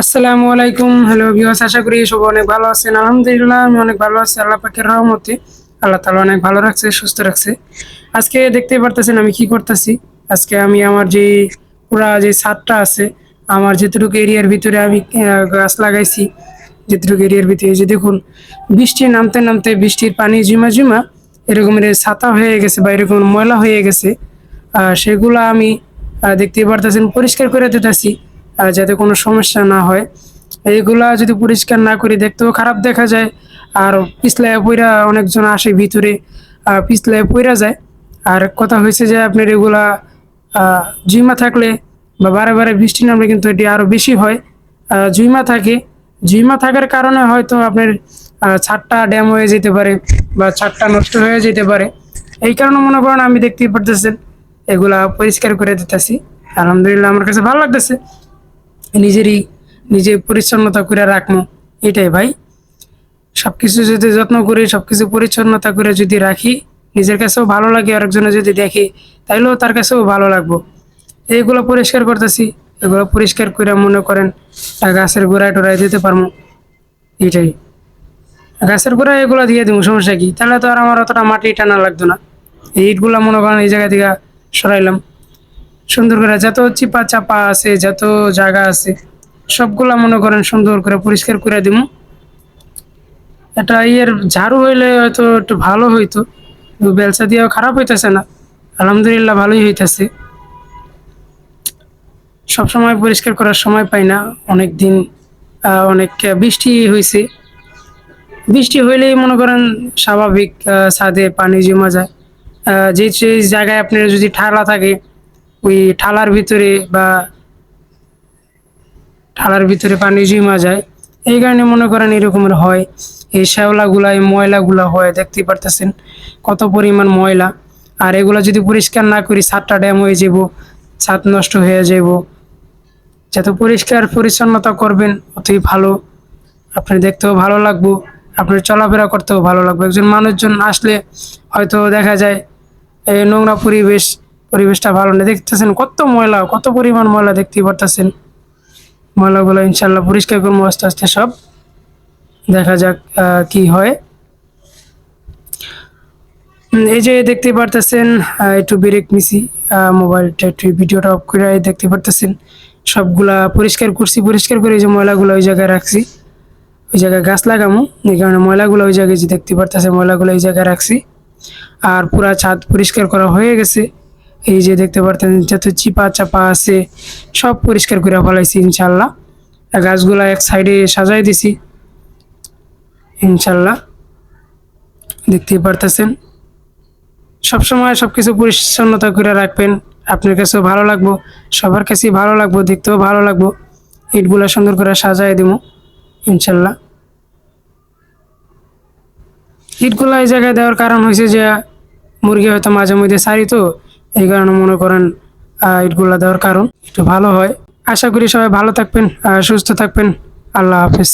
আসসালামু আলাইকুম। Hello viewers আশা করি সব অনেক ভালো আছেন। আলহামদুলিল্লাহ, আমি অনেক ভালো আছি। আল্লাহ পাকের রহমতে আল্লাহ তাআলা অনেক ভালো রাখছে, সুস্থ রাখছে। আজকে দেখতে পারতেছেন আমি কি করতেছি। আজকে আমি আমার যে পুরা যে ছাদটা আছে, আমার যেটুকু এরিয়ার ভিতরে আমি গাছ লাগাইছি, যেটুকু এরিয়ার ভিতরে যে দেখুন, বৃষ্টি নামতে নামতে বৃষ্টির পানি জিমা জিমা এরকমের ছাতা হয়ে গেছে বা এরকম ময়লা হয়ে গেছে। সেগুলো আমি দেখতে পারতেছেন, পরিষ্কার করে দিতেছি যাতে কোনো সমস্যা না হয়। এইগুলা যদি পরিষ্কার না করি দেখতেও খারাপ দেখা যায়। আর পিছলায় পইরা অনেকজন আসে ভিতরে পিছলায় পইরা যায়। আর কথা হয়েছে যে আপনার এগুলা জুইমা থাকলে বা বারে বারে বৃষ্টি নামলে কিন্তু এটি আরও বেশি হয়। জুইমা থাকে। জুইমা থাকার কারণে হয়তো আপনার ছাদটা ড্যাম হয়ে যেতে পারে বা ছাদটা নষ্ট হয়ে যেতে পারে। এই কারণে মনে করেন আমি দেখতেই পারতেছেন। এগুলা পরিষ্কার করে দিতেছি। আলহামদুলিল্লাহ আমার কাছে ভালো লাগতেছে। নিজেরই নিজে পরিচ্ছন্নতা করে রাখব এটাই ভাই। সব কিছু যদি যত্ন করি সব কিছু পরিচ্ছন্নতা করে যদি রাখি, নিজের কাছেও ভালো লাগে, আরেকজনে যদি দেখে, তাইলেও তার কাছেও ভালো লাগবো। এইগুলো পরিষ্কার করতেছি, এগুলো পরিষ্কার করে মনে করেন গাছের গোড়ায় টোড়ায় দিতে পারব এটাই। গাছের গোড়ায় এগুলো দিয়ে দিব সমস্যা কি? তাহলে তো আর আমার অতটা মাটি টানা লাগতো না। এই ইটগুলো মনে করেন এই জায়গা থেকে সরাইলাম। সুন্দর করে, যত চিপা চাপা আছে, যত জায়গা আছে, সবগুলা মনে করেন সুন্দর করে পরিষ্কার করে দিব এটা ইয়ের ঝাড়ু হইলে হয়তো একটু ভালো হইতো বেলসা দিয়েও খারাপ হইতেছে না। আলহামদুলিল্লাহ ভালোই হইতেছে। সবসময় পরিষ্কার করার সময় পাই না। অনেক দিন অনেক বৃষ্টি হয়েছে বৃষ্টি হইলেই মনে করেন স্বাভাবিক ছাদে পানি জমা যায়। যে জায়গায় আপনার যদি ঠালা থাকে ওই ঠালার ভিতরে বা ঠালার ভিতরে পানি জমা যায়। এই কারণে মনে করেন এরকমের হয়। এই শ্যাওলাগুলা, এই ময়লাগুলা হয়, দেখতেই পারতেছেন কত পরিমাণ ময়লা। আর এগুলা যদি পরিষ্কার না করি, ছাদটা ড্যাম হয়ে যাব, ছাদ নষ্ট হয়ে যাব। যত পরিষ্কার পরিচ্ছন্নতা করবেন, অতই ভালো। আপনি দেখতেও ভালো লাগবো, আপনার চলাফেরা করতেও ভালো লাগবে। একজন মানুষজন আসলে হয়তো দেখা যায়, এই নোংরা পরিবেশ পরিবেশটা ভালো না দেখতেছেন কত ময়লা কত পরিমাণ ময়লা দেখতেই পারতেছেন। ময়লাগুলো ইনশাল্লাহ পরিষ্কার করব আস্তে আস্তে সব দেখা যাক কি হয়। এই যে দেখতে পারতেছেন একটু ব্রেক আহ, মোবাইলটা একটু ভিডিওটা অফ করে দেখতে পারতেছেন। সবগুলা পরিষ্কার করছি পরিষ্কার করে এই যে ময়লাগুলো ওই জায়গায় রাখছি। ওই জায়গায় গাছ লাগামো এই কারণে ময়লাগুলো ওই জায়গায় যে দেখতে পারতেছে ময়লাগুলো এই জায়গায় রাখছি। আর পুরা ছাদ পরিষ্কার করা হয়ে গেছে। এই যে দেখতে পারতেন যত চিপা চাপা আছে, সব পরিষ্কার করে ফেলাইছি ইনশাল্লাহ। গাছগুলা এক সাইডে সাজাই দিছি, ইনশাল্লাহ। দেখতেই পারতেছেন? সবসময় সব কিছু পরিচ্ছন্নতা করে রাখবেন। আপনার কাছেও ভালো লাগবো, সবার কাছেই ভালো লাগবো, দেখতেও ভালো লাগবো। ইটগুলো সুন্দর করে সাজাই দিব ইনশাল্লাহ। ইটগুলো এই জায়গায় দেওয়ার কারণ হয়েছে যে, মুরগি হয়তো মাঝে মধ্যে সারি তো এই কারণে মনে করেন ইটগুলা দেওয়ার কারণ। একটু ভালো হয়। আশা করি সবাই ভালো থাকবেন সুস্থ থাকবেন। আল্লাহ হাফেজ।